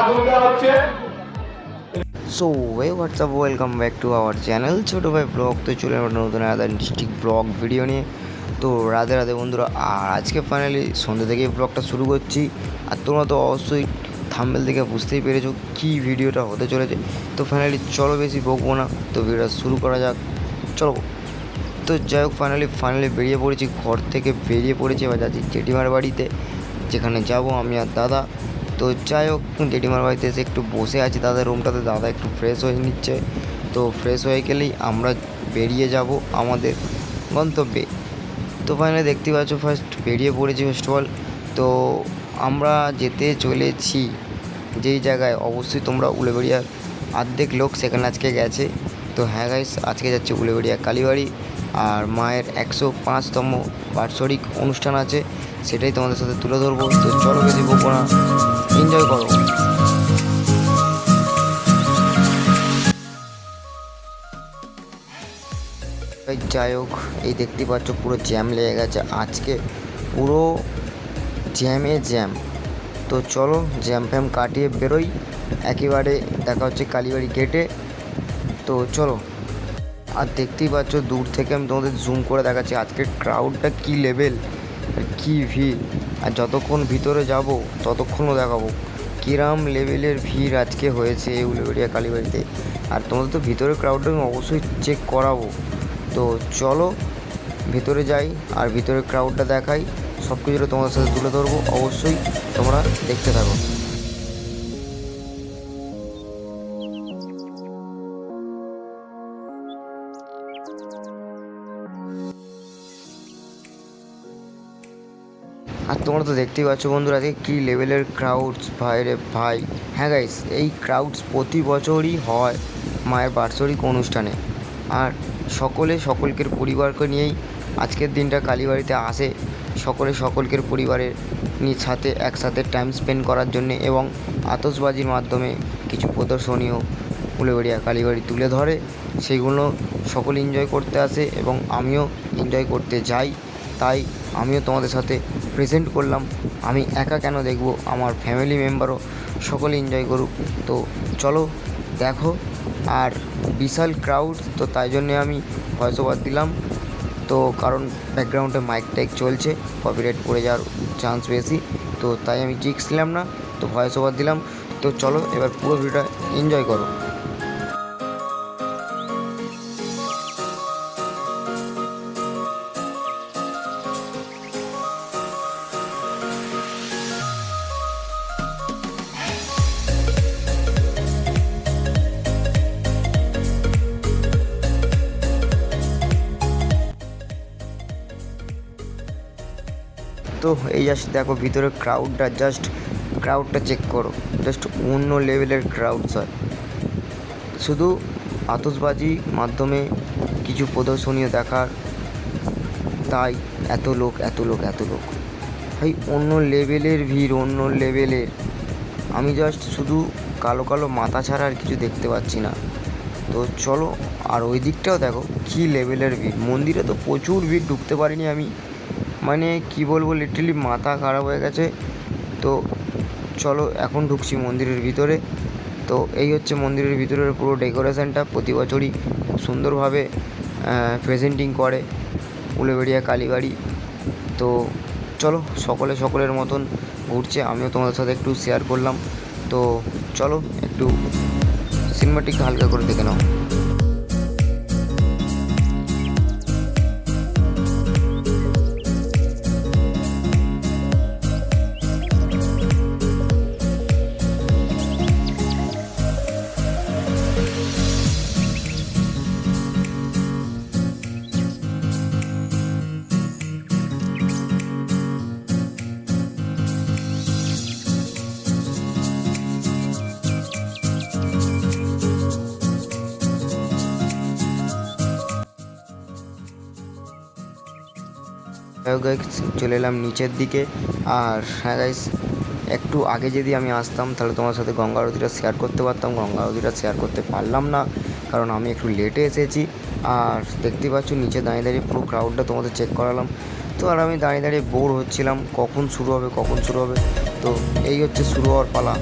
আগুন দেওয়া হচ্ছে। So way what's up welcome back to our channel ছোটো ভাই ব্লগ তো চলে একটা নতুন আদার ডিস্ট্রিক্ট ব্লগ ভিডিও নিয়ে। তো রাধে রাধে বন্ধুরা, আর আজকে ফাইনালি সন্ধ্যে থেকে ব্লগটা শুরু করছি। আর তোমরা তো অবশ্যই থাম্বেল দেখে বুঝতেই পেরেছ কী ভিডিওটা হতে চলেছে। তো ফাইনালি চলো বেশি বকবো না, তো ভিডিওটা শুরু করা যাক। চলো। তো যাই হোক ফাইনালি ফাইনালি বেরিয়ে পড়েছি, ঘর থেকে বেরিয়ে পড়েছি, এবার যাচ্ছি জেঠিমার বাড়িতে। যেখানে যাব আমি আর দাদা। তো যাই হোক, জেঠিমার বাড়িতে এসে একটু বসে আছি। দাদার রুমটাতে দাদা একটু ফ্রেশ হয়ে নিচ্ছে। তো ফ্রেশ হয়ে গেলেই আমরা বেরিয়ে যাব আমাদের গন্তব্যে। তো ফাইনালি দেখতে পাচ্ছ ফার্স্ট বেরিয়ে পড়েছি ফার্স্ট অল তো আমরা যেতে চলেছি যেই জায়গায়। অবশ্যই তোমরা উলেবেড়িয়ার অর্ধেক লোক সেখানে আজকে গেছে। তো হ্যাঁ গাইস আজকে যাচ্ছে উলেবেড়িয়া কালীবাড়ি। আর মায়ের একশো পাঁচতম বাৎসরিক অনুষ্ঠান আছে। সেটাই তোমাদের সাথে তুলে ধরবো। তো চলো বেশি বকবো না। এনজয় করো। যাই হোক, এই দেখতে পাচ্ছ পুরো জ্যাম লেগে গেছে। আজকে পুরো জ্যামে জ্যাম তো চলো জ্যাম ফ্যাম কাটিয়ে বেরোই। একেবারে দেখা হচ্ছে কালীবাড়ি গেটে তো চলো। আর দেখতেই পাচ্ছ দূর থেকে আমি তোমাদের জুম করে দেখাচ্ছি। আজকের ক্রাউডটা কী লেভেল কী ভিড়? আর যতক্ষণ ভিতরে যাব, ততক্ষণও দেখাবো। কিরাম লেভেলের ভিড় আজকে হয়েছে এই উলেবেড়িয়া কালীবাড়িতে। আর তোমাদের তো ভিতরে ক্রাউডটা আমি অবশ্যই চেক করাবো। তো চলো, ভিতরে যাই আর ভিতরে ক্রাউডটা দেখাই। সব কিছুটা তোমাদের সাথে তুলে ধরবো। অবশ্যই তোমরা দেখতে থাকো। আর তোমরা তো দেখতেই পাচ্ছ বন্ধুরা, আজকে কী লেভেলের ক্রাউডস ভাই রে ভাই। হ্যাঁ গাইস এই ক্রাউডস প্রতি বছরই হয় মায়ের বাৎসরিক অনুষ্ঠানে। আর সকলে সকলকের পরিবারকে নিয়েই আজকের দিনটা কালীবাড়িতে আসে। সকলে সকলকের পরিবারের নিজ সাথে একসাথে টাইম স্পেন্ড করার জন্যে এবং আতসবাজির মাধ্যমে কিছু প্রদর্শনীয় উলেবেড়িয়া কালীবাড়ি তুলে ধরে। সেগুলো সকলে এনজয় করতে আসে এবং আমিও এনজয় করতে যাই। তাই আমিও তোমাদের সাথে প্রেজেন্ট করলাম। আমি একা কেন দেখব? আমার ফ্যামিলি মেম্বারও সকলে এনজয় করুক। তো চলো, দেখো। আর বিশাল ক্রাউড তো তাই জন্যে আমি ভয়েস ওভার দিলাম। তো কারণ ব্যাকগ্রাউন্ডে মাইক টাইক চলছে কপিরাইট পড়ে যাওয়ার চান্স বেশি। তো তাই আমি রিক্স নিলাম না, তো ভয়েস ওভার দিলাম। তো চলো, এবার পুরো ভিডিওটা এনজয় করো। তো এই জাস্ট দেখো ভিতরে ক্রাউডটা জাস্ট ক্রাউডটা চেক করো। জাস্ট অন্য লেভেলের ক্রাউডস হয়। শুধু আতসবাজি মাধ্যমে কিছু প্রদর্শনীয় দেখার। তাই এত লোক এত লোক এত লোক। ভাই, অন্য লেভেলের ভিড়, অন্য লেভেলের আমি জাস্ট শুধু কালো কালো মাথা ছাড়া আর কিছু দেখতে পাচ্ছি না। তো চলো, আর ওই দিকটাও দেখো, কী লেভেলের ভিড়। মন্দিরে তো প্রচুর ভিড়, ঢুকতে পারিনি আমি। মানে কি বলব লিটারালি মাথা খারাপ হয়ে গেছে। তো চলো এখন ঢুকছি মন্দিরের ভিতরে। তো এই হচ্ছে মন্দিরের ভিতরের পুরো ডেকোরেশনটা প্রতি বছরই সুন্দরভাবে প্রেজেন্টিং করে উলেবেড়িয়া কালীবাড়ি। তো চলো সকলে সকলের মতন ঘুরছে। আমিও তোমাদের সাথে একটু শেয়ার করলাম। তো চলো একটু সিনেমাটিক হালকা করে দেখে নাও। গাইস চলে এলাম নিচের দিকে। আর হ্যাঁ গাইস একটু আগে যদি আমি আসতাম, তাহলে তোমার সাথে গঙ্গা আরতিটা শেয়ার করতে পারতাম। গঙ্গা আরতিটা শেয়ার করতে পারলাম না, কারণ আমি একটু লেটে এসেছি। আর দেখতেই পাচ্ছ, নিচে দাঁড়িয়ে দাঁড়িয়ে পুরো ক্রাউডটা তোমাদের চেক করালাম। তো আর আমি দাঁড়িয়ে দাঁড়িয়ে বোর হচ্ছিলাম, কখন শুরু হবে, কখন শুরু হবে? তো এই হচ্ছে শুরু হওয়ার পালা।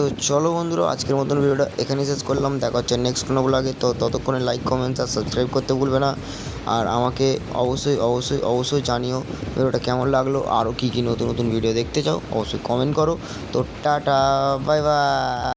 তো চলো বন্ধুরা, আজকের মতন ভিডিওটা এখানেই শেষ করলাম। দেখা হচ্ছে নেক্সট কোনো ব্লগে তো ততক্ষণে লাইক কমেন্টস আর সাবস্ক্রাইব করতে ভুলবে না। আর আমাকে অবশ্যই অবশ্যই অবশ্যই জানিও ভিডিওটা কেমন লাগল, আরও কী কী নতুন নতুন ভিডিও দেখতে চাও, অবশ্যই কমেন্ট করো। তো টাটা বাই বাই